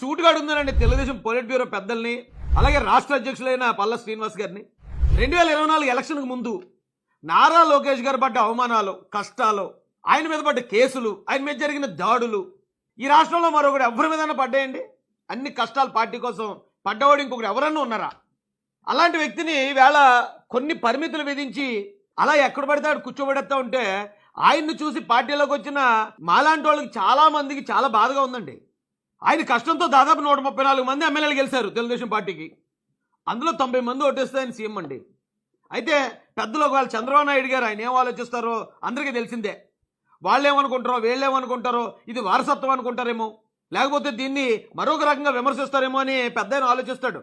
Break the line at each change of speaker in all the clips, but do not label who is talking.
సూటుగాడు ఉందనండి Telugu Desam politburo పెద్దల్ని అలాగే రాష్ట్ర అధ్యక్షులైన పల్ల శ్రీనివాస్ గారిని. రెండు వేల ఇరవై నాలుగు ఎలక్షన్కి ముందు నారా లోకేష్ గారు పడ్డ అవమానాలు కష్టాలు ఆయన మీద పడ్డ కేసులు ఆయన మీద జరిగిన దాడులు ఈ రాష్ట్రంలో మరొకటి ఎవరి మీదైనా పడ్డాయండి? అన్ని కష్టాలు పార్టీ కోసం పడ్డవాడు ఇంకొకటి ఎవరన్నా ఉన్నారా? అలాంటి వ్యక్తిని వేళ కొన్ని పరిమితులు విధించి అలా ఎక్కడ పడితే అక్కడ కూర్చోబెడతా ఉంటే ఆయన్ని చూసి పార్టీలోకి వచ్చిన మాలాంటి వాళ్ళకి చాలా మందికి చాలా బాధగా ఉందండి. ఆయన కష్టంతో దాదాపు నూట ముప్పై నాలుగు మంది ఎమ్మెల్యేలు గెలిచారు తెలుగుదేశం పార్టీకి. అందులో తొంభై మంది ఓటేస్తే ఆయన సీఎం అండి. అయితే పెద్దలు ఒకవేళ చంద్రబాబు నాయుడు గారు ఆయన ఏం ఆలోచిస్తారో అందరికీ తెలిసిందే. వాళ్ళేమనుకుంటారో వీళ్ళేమనుకుంటారో ఇది వారసత్వం అనుకుంటారేమో. లేకపోతే దీన్ని మరొక రకంగా విమర్శిస్తారేమో అని పెద్ద ఆలోచిస్తాడు.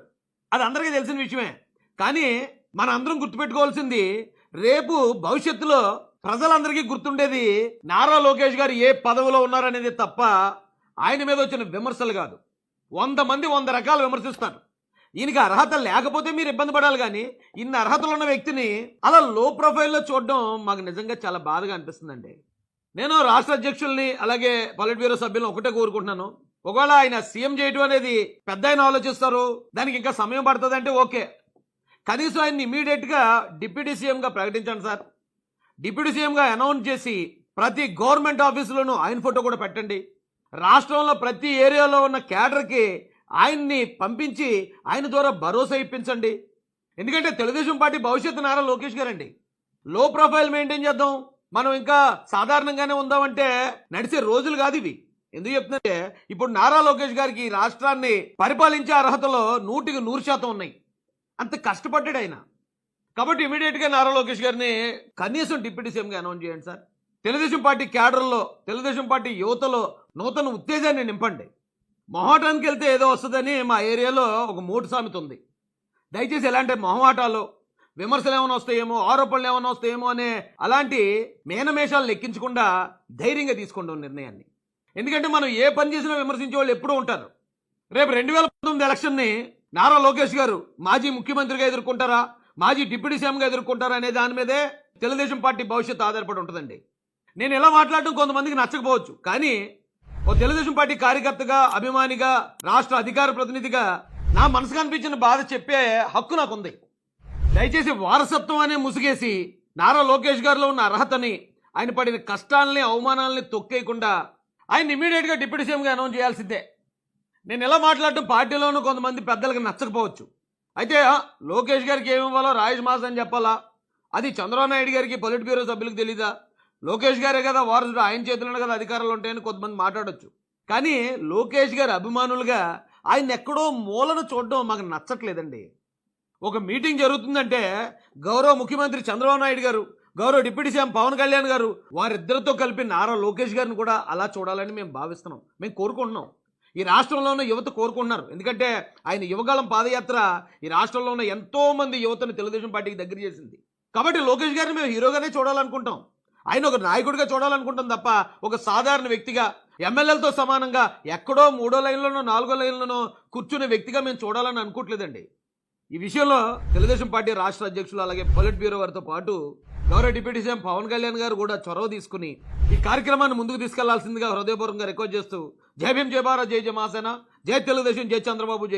అది అందరికీ తెలిసిన విషయమే. కానీ మన అందరం గుర్తుపెట్టుకోవాల్సింది రేపు భవిష్యత్తులో ప్రజలందరికీ గుర్తుండేది నారా లోకేష్ గారు ఏ పదవిలో ఉన్నారనేది తప్ప ఆయన మీద వచ్చిన విమర్శలు కాదు. వంద మంది వంద రకాలు విమర్శిస్తారు. ఈయనకి అర్హత లేకపోతే మీరు ఇబ్బంది పడాలి కానీ ఇన్ని అర్హతలు ఉన్న వ్యక్తిని అలా లో ప్రొఫైల్లో చూడడం మాకు నిజంగా చాలా బాధగా అనిపిస్తుందండి. నేను రాష్ట్ర అధ్యక్షుల్ని అలాగే పొలిట్ బ్యూరో సభ్యులను ఒకటే కోరుకుంటున్నాను. ఒకవేళ ఆయన సీఎం చేయడం అనేది పెద్ద ఆయన ఆలోచిస్తారు దానికి ఇంకా సమయం పడుతుంది అంటే ఓకే. కనీసం ఆయన్ని ఇమీడియట్గా డిప్యూటీ సీఎంగా ప్రకటించండి సార్. డిప్యూటీ సీఎంగా అనౌన్స్ చేసి ప్రతి గవర్నమెంట్ ఆఫీసులోనూ ఆయన ఫోటో కూడా పెట్టండి. రాష్ట్రంలో ప్రతి ఏరియాలో ఉన్న క్యాడర్కి ఆయన్ని పంపించి ఆయన ద్వారా భరోసా ఇప్పించండి. ఎందుకంటే తెలుగుదేశం పార్టీ భవిష్యత్తు నారా లోకేష్ గారండి. లో ప్రొఫైల్ మెయింటైన్ చేద్దాం. మనం ఇంకా సాధారణంగానే ఉందామంటే నడిచే రోజులు కాదు ఇవి. ఎందుకు చెప్తుందంటే ఇప్పుడు నారా లోకేష్ గారికి ఈ రాష్ట్రాన్ని పరిపాలించే అర్హతలో నూటికి నూరు శాతం ఉన్నాయి. అంత కష్టపడ్డాడు ఆయన. కాబట్టి ఇమీడియట్గా నారా లోకేష్ గారిని కనీసం డిప్యూటీ సీఎంగా అనౌన్స్ చేయండి సార్. తెలుగుదేశం పార్టీ క్యాడర్లో తెలుగుదేశం పార్టీ యువతలో నూతన ఉత్తేజాన్ని నింపండి. మొహాటానికి వెళ్తే ఏదో వస్తుందని మా ఏరియాలో ఒక మూడు సామెత ఉంది. దయచేసి ఎలాంటి మొహమాటాలు విమర్శలు ఏమైనా వస్తాయేమో ఆరోపణలు ఏమైనా వస్తాయేమో అనే అలాంటి మేనమేషాలు లెక్కించకుండా ధైర్యంగా తీసుకోండి నిర్ణయాన్ని. ఎందుకంటే మనం ఏ పని చేసినా విమర్శించే వాళ్ళు ఎప్పుడూ ఉంటారు. రేపు రెండు వేల పంతొమ్మిది ఎలక్షన్ని నారా లోకేష్ గారు మాజీ ముఖ్యమంత్రిగా ఎదుర్కొంటారా మాజీ డిప్యూటీ సీఎంగా ఎదుర్కొంటారా అనే దాని మీదే తెలుగుదేశం పార్టీ భవిష్యత్తు ఆధారపడి ఉంటుందండి. నేను ఎలా మాట్లాడటం కొంతమందికి నచ్చకపోవచ్చు. కానీ ఓ తెలుగుదేశం పార్టీ కార్యకర్తగా అభిమానిగా రాష్ట్ర అధికార ప్రతినిధిగా నా మనసుకు అనిపించిన బాధ చెప్పే హక్కు నాకుంది. దయచేసి వారసత్వం అనే ముసుగేసి నారా లోకేష్ గారిలో ఉన్న అర్హతని ఆయన పడిన కష్టాలని అవమానాలని తొక్కేయకుండా ఆయన ఇమీడియట్గా డిప్యూటీ సీఎంగా అనౌన్స్ చేయాల్సిందే. నేను ఎలా మాట్లాడటం పార్టీలోనూ కొంతమంది పెద్దలకు నచ్చకపోవచ్చు. అయితే లోకేష్ గారికి ఏమి ఇవ్వాలో రాజేష్ మాస్ అని చెప్పాలా? అది చంద్రబాబు నాయుడు గారికి పొలిట్ బ్యూరో సభ్యులకు తెలీదా? లోకేష్ గారే కదా వారసుడు. ఆయన చేతిలోనే కదా అధికారాలు ఉంటాయని కొంతమంది మాట్లాడొచ్చు. కానీ లోకేష్ గారి అభిమానులుగా ఆయన ఎక్కడో మూలను చూడడం మాకు నచ్చట్లేదండి. ఒక మీటింగ్ జరుగుతుందంటే గౌరవ ముఖ్యమంత్రి చంద్రబాబు నాయుడు గారు గౌరవ డిప్యూటీ సీఎం పవన్ కళ్యాణ్ గారు వారిద్దరితో కలిపి నారా లోకేష్ గారిని కూడా అలా చూడాలని మేము భావిస్తున్నాం. మేము కోరుకుంటున్నాం. ఈ రాష్ట్రంలో ఉన్న యువత కోరుకుంటున్నారు. ఎందుకంటే ఆయన యువగాలం పాదయాత్ర ఈ రాష్ట్రంలో ఉన్న ఎంతోమంది యువతను తెలుగుదేశం పార్టీకి దగ్గర చేసింది. కాబట్టి లోకేష్ గారిని మేము హీరోగానే చూడాలనుకుంటాం ఆయన ఒక నాయకుడిగా చూడాలనుకుంటాం తప్ప ఒక సాధారణ వ్యక్తిగా ఎమ్మెల్యేలతో సమానంగా ఎక్కడో మూడో లైన్లోనో నాలుగో లైన్లోనో కూర్చునే వ్యక్తిగా మేము చూడాలని అనుకోవట్లేదండి. ఈ విషయంలో తెలుగుదేశం పార్టీ రాష్ట్ర అధ్యక్షులు అలాగే పొలిట్ బ్యూరో వారితో పాటు గౌరవ డిప్యూటీ సీఎం పవన్ కళ్యాణ్ గారు కూడా చొరవ తీసుకుని ఈ కార్యక్రమాన్ని ముందుకు తీసుకెళ్ళాల్సిందిగా హృదయపూర్వకంగా రిక్వెస్ట్ చేస్తూ జై భీం జయ భారత్ జై జమాసేన జై తెలుగుదేశం జై చంద్రబాబు జై